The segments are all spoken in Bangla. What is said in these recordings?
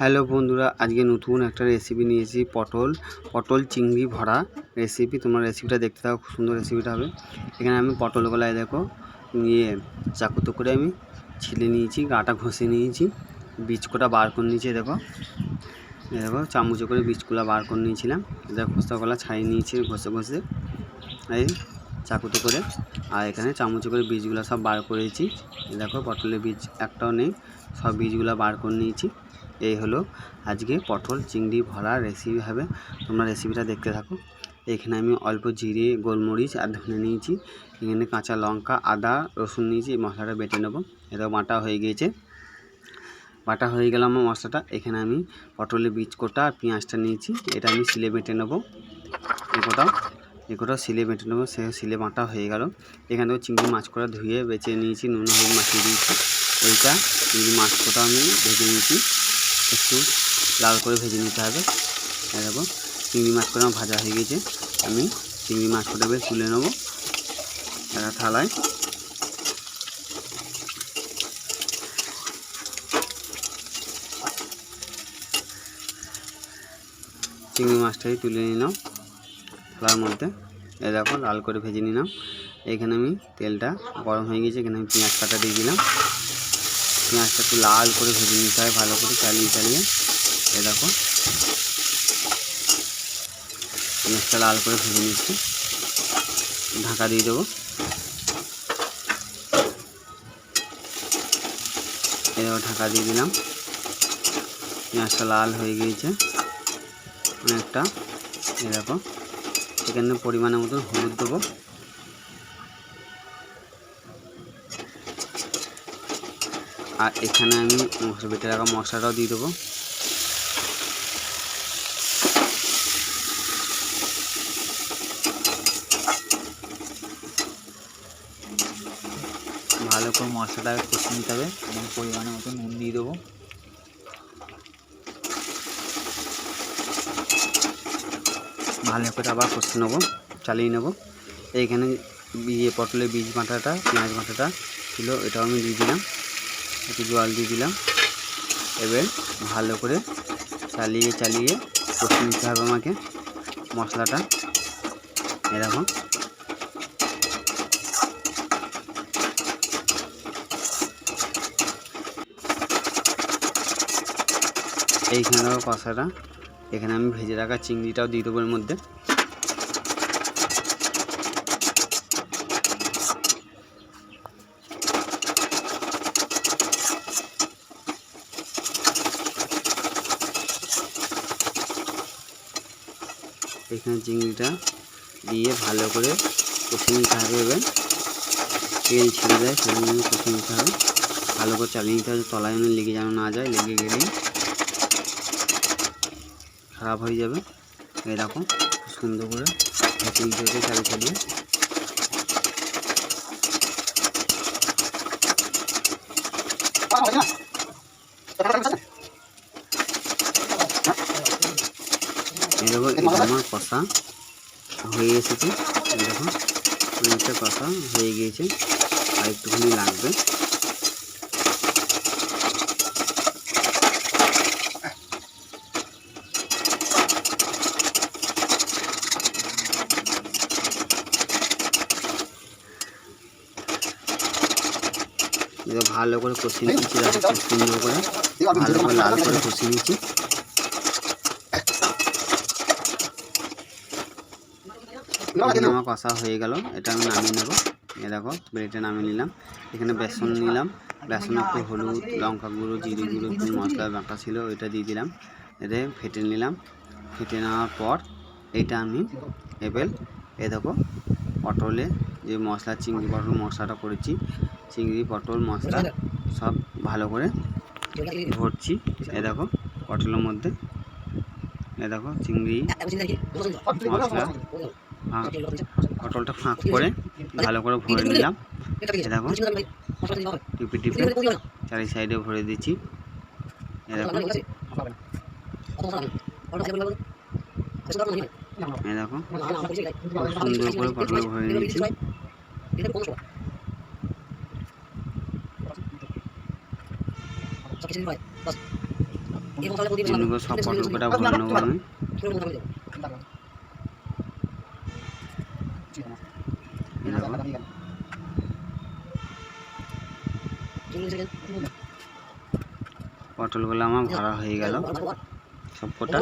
হ্যালো বন্ধুরা, আজকে নতুন একটা রেসিপি নিয়েছি, পটল। পটল চিংড়ি ভরা রেসিপি তোমার রেসিপিটা দেখতে থাকো, খুব সুন্দর রেসিপিটা হবে। এখানে আমি পটলগুলাই দেখো, নিয়ে চাকুতো করে আমি ছিলে নিয়েছি, গাটা ঘষে নিয়েছি বীজ কটা বার করে নিয়েছি, দেখো। দেখো, চামচে করে বীজগুলো বার করে নিয়েছিলাম। দেখো খোসাগুলো ছাড়িয়ে নিয়েছি ঘষে ঘষে। এই চাকুতো করে, আর এখানে চামচে করে বীজগুলো সব বার করেছি। দেখো, পটলের বীজ একটাও নেই, সব বীজগুলো বার করে নিয়েছি। এই হলো আজকে পটল চিংড়ি ভরা রেসিপি হবে। তোমরা রেসিপিটা দেখতে থাকো। এখানে আমি অল্প জিরে, গোলমরিচ আর ধনে নিয়েছি। এখানে কাঁচা লঙ্কা, আদা, রসুন নিয়েছি। এই মশলাটা বেটে নেব। এটা বাটা হয়ে গিয়েছে। বাটা হয়ে গেল আমার মশলাটা। এখানে আমি পটলের বীজ কোটা আর পেঁয়াজটা নিয়েছি। এটা আমি সিলে বেটে নেব। কোটাও কোটাও সিলে বেটে নেব। সে সিলে বাটা হয়ে গেল। এখানে থেকে চিংড়ি মাছ করা ধুয়ে বেছে নিয়েছি। নুন, হলুদ মাখিয়ে দিয়েছি। এইটা চিংড়ি মাছ কোটা আমি ভেজে নিয়েছি। একটু লাল করে ভেজে নিতে হবে। দেখো, চিংড়ি মাছ করে আমার ভাজা হয়ে গেছে। আমি চিংড়ি মাছ করে বেশ তুলে নেব একটা থালায়। চিংড়ি মাছটাই তুলে নিলাম থালার মধ্যে। এই দেখো, লাল করে ভেজে নিলাম। এখানে আমি তেলটা গরম হয়ে গেছে, এখানে আমি পেঁয়াজ কাটা দিয়ে দিলাম। পেঁয়াজটা একটু লাল করে ভেজে নিতে হয়, ভালো করে চালিয়ে চালিয়ে। এ দেখো। পেঁয়াজটা লাল করে ভেজে নিচ্ছি। ঢাকা দিয়ে দেবো। এ দেখো ঢাকা দিয়ে দিলাম। পেঁয়াজটা লাল হয়ে গিয়েছে। অনেকটা। এ দেখো। এখানে পরিমাণের মতন হলুদ দেবো। আর এখানে আমি বেটে রাখা মশলাটাও দিয়ে দেবো। ভালো করে মশলাটাকে কষে নিতে হবে। এবং পরিমাণের মতো নুন দিয়ে দেবো। ভালো করে আবার কষে নেব, চালিয়ে নেব। এইখানে ইয়ে পটলের বীজ বাটাটা, পেঁয়াজ মাথাটা ছিল, এটাও আমি দিয়ে দিলাম। একটু জল দিয়ে দিলাম। এবার ভালো করে চালিয়ে চালিয়ে কষে নিতে হবে আমাকে মশলাটা। এরকম। এইখানে কষাটা। এখানে আমি ভেজে রাখা চিংড়িটাও দিয়ে দেবো এর মধ্যে। এখানে চিংড়িটা দিয়ে ভালো করে কষে নিতে হবে এবার। তেল ছেড়ে দেয়, সেজন্য কষে নিতে হবে। ভালো করে চালিয়ে নিতে হবে তলায় যেন লেগে যেন না যায়, লেগে গেলে খারাপ হয়ে যাবে। এরকম সুন্দর করে ভেজে নিতে হবে চালিয়ে দেখো এটা আমার কষা হয়ে এসেছে। দেখো অনেকটা কষা হয়ে গিয়েছে, আর একটুখানি লাগবে। ভালো করে কষিয়ে নিচ্ছি সুন্দর করে, ভালো করে লাল করে কষিয়ে নিচ্ছি। আমার কষা হয়ে গেল। এটা আমি নামিয়ে নেব। এ দেখো প্লেটে নামিয়ে নিলাম। এখানে বেসন নিলাম। বেসন একটু হলুদ লঙ্কা গুঁড়ো জিরে গুঁড়ো একটু মশলা বাটা ছিল ওইটা দিয়ে দিলাম। এতে ফেটে নিলাম। ফেটে নেওয়ার পর এটা আমি এবার এ দেখো পটলে যে মশলা চিংড়ি পটল মশলাটা করেছি চিংড়ি পটল মশলা সব ভালো করে ভরছি। এ দেখো পটলের মধ্যে। এ দেখো চিংড়ি মশলা। ফাঁক পটলটা ফাঁক করে ভালো করে ভরে নিলাম। দেখো। টিপে টিপে। চারি সাইডে ভরে দিচ্ছি। এ দেখো। দেখো। সুন্দর করে পটল ভরে নিয়েছি সব পটল কটা ভরে নেব আমি এই দেখো পটলগুলো আমার ভরা হয়ে গেল। সব কটা।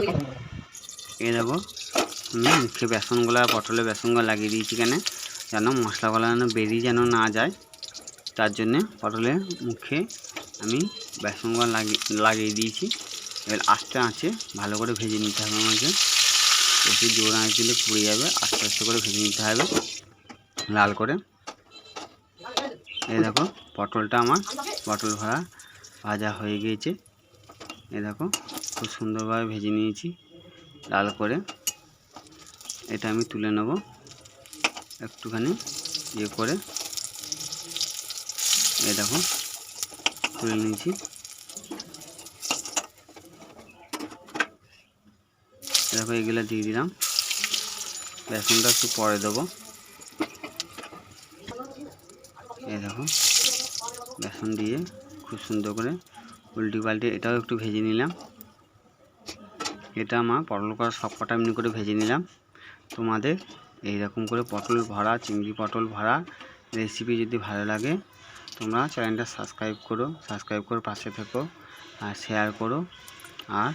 এই দেখো আমি মুখে বেসনগুলো, পটলে বেসনগুলো লাগিয়ে দিয়েছি কেন যেন মশলাগুলো যেন বেরিয়ে যেন না যায়। তার জন্যে পটলের মুখে আমি বেসনগুলো লাগিয়ে লাগিয়ে দিয়েছি। এবার আস্তে আঁচে ভালো করে ভেজে নিতে হবে আমাকে। বেশি জোর আঁচ দিলে পুড়ে যাবে, আস্তে আস্তে করে ভেজে নিতে হবে। লাল করে। এই দেখো, পটলটা আমার পটল ভরা ভাজা হয়ে গিয়েছে। এই দেখো, খুব সুন্দরভাবে ভেজে নিয়েছি, লাল করে। এটা আমি তুলে নেব একটুখানি ইয়ে করে। এই দেখো, তুলে নিয়েছি। দেখো, এগুলো দিয়ে দিলাম। বেসনটা একটু পরে দেবো। এই দেখো, বেসন দিয়ে খুব সুন্দর করে উল্টি পাল্টে, এটাও একটু ভেজে নিলাম। এটা আমার পটল করা সব কটা এমনি করে ভেজে নিলাম। তোমাদের এই রকম করে পটল ভরা, চিংড়ি পটল ভরা রেসিপি যদি ভালো লাগে, তোমরা চ্যানেলটা সাবস্ক্রাইব করো সাবস্ক্রাইব করে পাশে থেকো আর শেয়ার করো। আর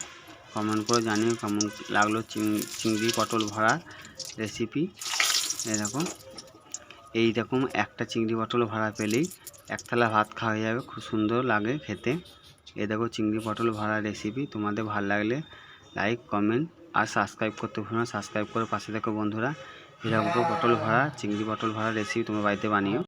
কমেন্ট করে জানিও কেমন লাগল চিংড়ি পটল ভরা রেসিপি এরকম এই রকম একটা চিংড়ি পটল ভাড়া পেলেই এক থালা ভাত খাওয়া হয়ে যাবে খুব সুন্দর লাগে খেতে। এ দেখো চিংড়ি পটল ভাড়া রেসিপি তোমাদের ভালো লাগলে লাইক কমেন্ট আর সাবস্ক্রাইব করতে ভুলো না। সাবস্ক্রাইব করে পাশে দেখো বন্ধুরা। এরকম পটল ভাড়া চিংড়ি পটল ভাড়া রেসিপি তোমার বাড়িতে বানিও।